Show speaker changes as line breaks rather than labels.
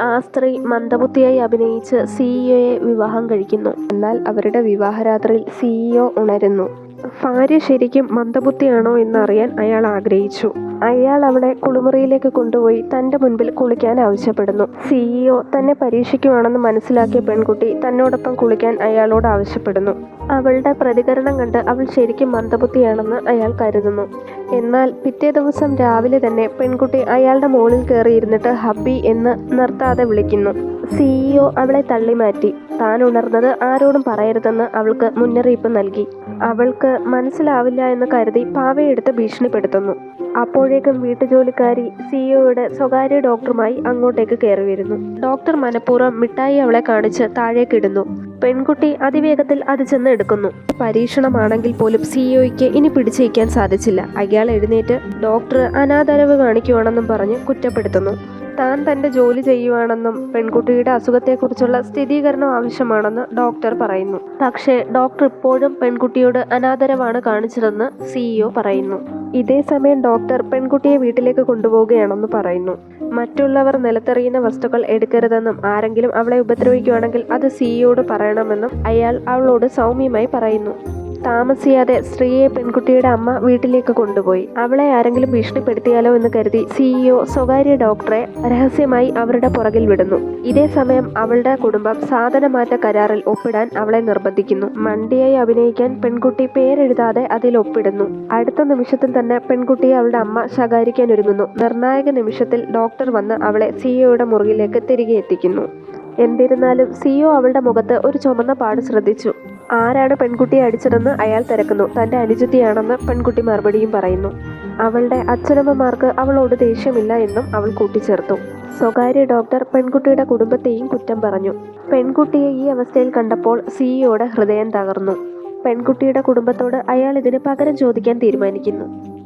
ആ സ്ത്രീ മന്ദബുദ്ധിയായി അഭിനയിച്ച് സിഇഒയെ വിവാഹം കഴിക്കുന്നു. എന്നാൽ അവരുടെ വിവാഹരാത്രിയിൽ സിഇഒ ഉണരുന്നു. ഭാര്യ ശരിക്കും മന്ദബുദ്ധിയാണോ എന്നറിയാൻ അയാൾ ആഗ്രഹിച്ചു. അയാൾ അവളെ കുളിമുറിയിലേക്ക് കൊണ്ടുപോയി തന്റെ മുൻപിൽ കുളിക്കാൻ ആവശ്യപ്പെടുന്നു. സിഇഒ തന്നെ പരീക്ഷിക്കുവാണെന്ന് മനസ്സിലാക്കിയ പെൺകുട്ടി തന്നോടൊപ്പം കുളിക്കാൻ അയാളോട് ആവശ്യപ്പെടുന്നു. അവളുടെ പ്രതികരണം കണ്ട് അവൾ ശരിക്കും മന്ദബുദ്ധിയാണെന്ന് അയാൾ കരുതുന്നു. എന്നാൽ പിറ്റേ ദിവസം രാവിലെ തന്നെ പെൺകുട്ടി അയാളുടെ മുകളിൽ കയറിയിരുന്നിട്ട് ഹബ്ബി എന്ന് നിർത്താതെ വിളിക്കുന്നു. സിഇഒ അവളെ തള്ളിമാറ്റി. താൻ ഉണർന്നത് ആരോടും പറയരുതെന്ന് അവൾക്ക് മുന്നറിയിപ്പ് നൽകി. അവൾക്ക് മനസ്സിലാവില്ല എന്ന് കരുതി പാവയെടുത്ത് ഭീഷണിപ്പെടുത്തുന്നു. അപ്പോഴേക്കും വീട്ടുജോലിക്കാരി സിഇഒയുടെ സ്വകാര്യ ഡോക്ടറുമായി അങ്ങോട്ടേക്ക് കയറി വരുന്നു ഡോക്ടർ മനഃപൂർവം മിഠായി അവളെ കാണിച്ച് താഴേക്കിടുന്നു. പെൺകുട്ടി അതിവേഗത്തിൽ അത് ചെന്ന് എടുക്കുന്നു. പരീക്ഷണമാണെങ്കിൽ പോലും സിഇഒയ്ക്ക് ഇനി പിടിച്ചേക്കാൻ സാധിച്ചില്ല. അയാൾ എഴുന്നേറ്റ് ഡോക്ടർ അനാദരവ് കാണിക്കുവാണെന്നും പറഞ്ഞ് കുറ്റപ്പെടുത്തുന്നു. താൻ തന്റെ ജോലി ചെയ്യുവാണെന്നും പെൺകുട്ടിയുടെ അസുഖത്തെക്കുറിച്ചുള്ള സ്ഥിരീകരണം ആവശ്യമാണെന്ന് ഡോക്ടർ പറയുന്നു. പക്ഷേ ഡോക്ടർ ഇപ്പോഴും പെൺകുട്ടിയോട് അനാദരവാണ് കാണിച്ചതെന്ന് സിഇഒ പറയുന്നു. ഇതേസമയം ഡോക്ടർ പെൺകുട്ടിയെ വീട്ടിലേക്ക് കൊണ്ടുപോവുകയാണെന്ന് പറയുന്നു. മറ്റുള്ളവർ നിലത്തെറിയുന്ന വസ്തുക്കൾ എടുക്കരുതെന്നും ആരെങ്കിലും അവളെ ഉപദ്രവിക്കുകയാണെങ്കിൽ അത് സിഇയോട് പറയണമെന്നും അയാൾ അവളോട് സൗമ്യമായി പറയുന്നു. താമസിയാതെ സ്ത്രീയെ പെൺകുട്ടിയുടെ അമ്മ വീട്ടിലേക്ക് കൊണ്ടുപോയി. അവളെ ആരെങ്കിലും ഭീഷണിപ്പെടുത്തിയാലോ എന്ന് കരുതി സിഇഒ സ്വകാര്യ ഡോക്ടറെ രഹസ്യമായി അവരുടെ പുറകിൽ വിടുന്നു. ഇതേ സമയം അവളുടെ കുടുംബം സാധനമാറ്റ കരാറിൽ ഒപ്പിടാൻ അവളെ നിർബന്ധിക്കുന്നു. മണ്ടിയായി അഭിനയിക്കാൻ പെൺകുട്ടി പേരെഴുതാതെ അതിൽ ഒപ്പിടുന്നു. അടുത്ത നിമിഷത്തിൽ തന്നെ പെൺകുട്ടിയെ അവളുടെ അമ്മ ശകാരിക്കാൻ ഒരുങ്ങുന്നു നിർണായക നിമിഷത്തിൽ ഡോക്ടർ വന്ന് അവളെ സിഇഒയുടെ മുറിയിലേക്ക് തിരികെ എത്തിക്കുന്നു. എന്നിരുന്നാലും സിഇഒ അവളുടെ മുഖത്ത് ഒരു ചുമന്ന പാട് ശ്രദ്ധിച്ചു. ആരാണ് പെൺകുട്ടിയെ അടിച്ചതെന്ന് അയാൾ തിരക്കുന്നു. തന്റെ അനുജത്തിയാണെന്ന് പെൺകുട്ടി മറുപടിയും പറയുന്നു. അവളുടെ അച്ഛനമ്മമാർക്ക് അവളോട് ദേഷ്യമില്ല എന്നും അവൾ കൂട്ടിച്ചേർത്തു. സ്വകാര്യ ഡോക്ടർ പെൺകുട്ടിയുടെ കുടുംബത്തെയും കുറ്റം പറഞ്ഞു. പെൺകുട്ടിയെ ഈ അവസ്ഥയിൽ കണ്ടപ്പോൾ സിഇഒയുടെ ഹൃദയം തകർന്നു. പെൺകുട്ടിയുടെ കുടുംബത്തോട് അയാൾ ഇതിന് പകരം ചോദിക്കാൻ തീരുമാനിക്കുന്നു.